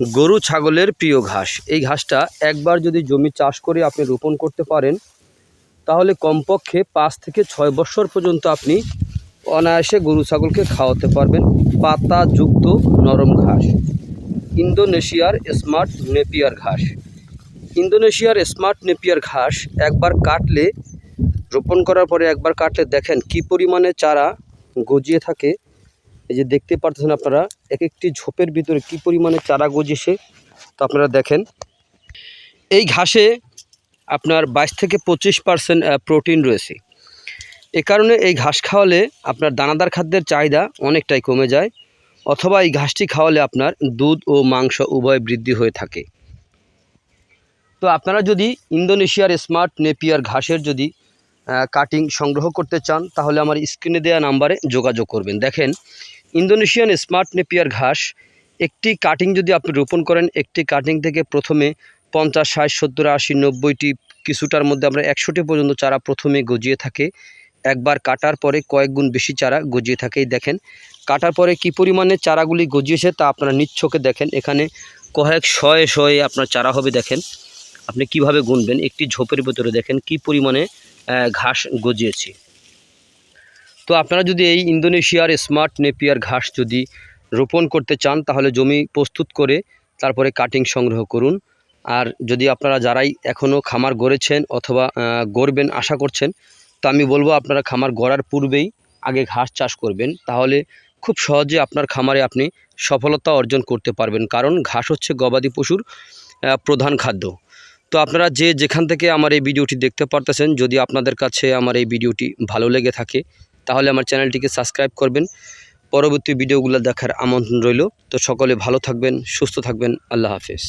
গরু ছাগলের প্রিয় ঘাস। এই ঘাসটা একবার যদি জমি চাষ করে আপনি রোপণ করতে পারেন, তাহলে কমপক্ষে পাঁচ থেকে ছয় বছর পর্যন্ত আপনি অনায়াসে গরু ছাগলকে খাওয়াতে পারবেন পাতাযুক্ত নরম ঘাস। ইন্দোনেশিয়ার স্মার্ট নেপিয়ার ঘাস। ইন্দোনেশিয়ার স্মার্ট নেপিয়ার ঘাস একবার কাটলে, রোপণ করার পরে একবার কাটলে দেখেন কি পরিমাণে চারা গজিয়ে থাকে। এই যে দেখতে পারতেছেন আপনারা এক একটি ঝোপের ভিতরে কি পরিমাণে চারা গজিয়েছে, তো আপনারা দেখেন। এই ঘাসে আপনার বাইশ থেকে পঁচিশ পার্সেন্ট প্রোটিন রয়েছে। এ কারণে এই ঘাস খাওয়ালে আপনার দানাদার খাদ্যের চাহিদা অনেকটাই কমে যায়, অথবা এই ঘাসটি খাওয়ালে আপনার দুধ ও মাংস উভয় বৃদ্ধি হয়ে থাকে। তো আপনারা যদি ইন্দোনেশিয়ার স্মার্ট নেপিয়ার ঘাসের যদি কাটিং সংগ্রহ করতে চান, তাহলে আমার স্ক্রিনে দেওয়া নাম্বারে যোগাযোগ করবেন। দেখেন ইন্দোনেশিয়ান স্মার্ট নেপিয়ার ঘাস, একটি কাটিং যদি আপনি রোপণ করেন, একটি কাটিং থেকে প্রথমে পঞ্চাশ, ষাট, সত্তর, আশি, নব্বইটি কিছুটার মধ্যে আমরা একশোটি পর্যন্ত চারা প্রথমে গজিয়ে থাকে। একবার কাটার পরে কয়েক গুণ বেশি চারা গজিয়ে থাকে। এই দেখেন, কাটার পরে কি পরিমাণে চারাগুলি গজিয়েছে তা আপনারা নিচ্ছকে দেখেন। এখানে কয়েক শয়ে শয়ে আপনার চারা হবে, দেখেন। আপনি কীভাবে গুনবেন, একটি ঝোপের ভেতরে দেখেন কি পরিমাণে ঘাস গজিয়েছে। তো আপনারা যদি এই ইন্দোনেশিয়ার স্মার্ট নেপিয়ার ঘাস যদি রোপণ করতে চান, তাহলে জমি প্রস্তুত করে তারপরে কাটিং সংগ্রহ করুন। আর যদি আপনারা যারাই এখনও খামার গড়েছেন অথবা গড়বেন আশা করছেন, তো আমি বলব আপনারা খামার গড়ার পূর্বেই আগে ঘাস চাষ করবেন। তাহলে খুব সহজে আপনার খামারে আপনি সফলতা অর্জন করতে পারবেন। কারণ ঘাস হচ্ছে গবাদি পশুর প্রধান খাদ্য। তো আপনারা যে যেখান থেকে আমার এই ভিডিওটি দেখতে পারতেছেন, যদি আপনাদের কাছে আমার এই ভিডিওটি ভালো লেগে থাকে তাহলে আমার চ্যানেলটিকে সাবস্ক্রাইব করবেন। পরবর্তী ভিডিওগুলো দেখার আমন্ত্রণ রইল। তো সকলে ভালো থাকবেন, সুস্থ থাকবেন। আল্লাহ হাফেজ।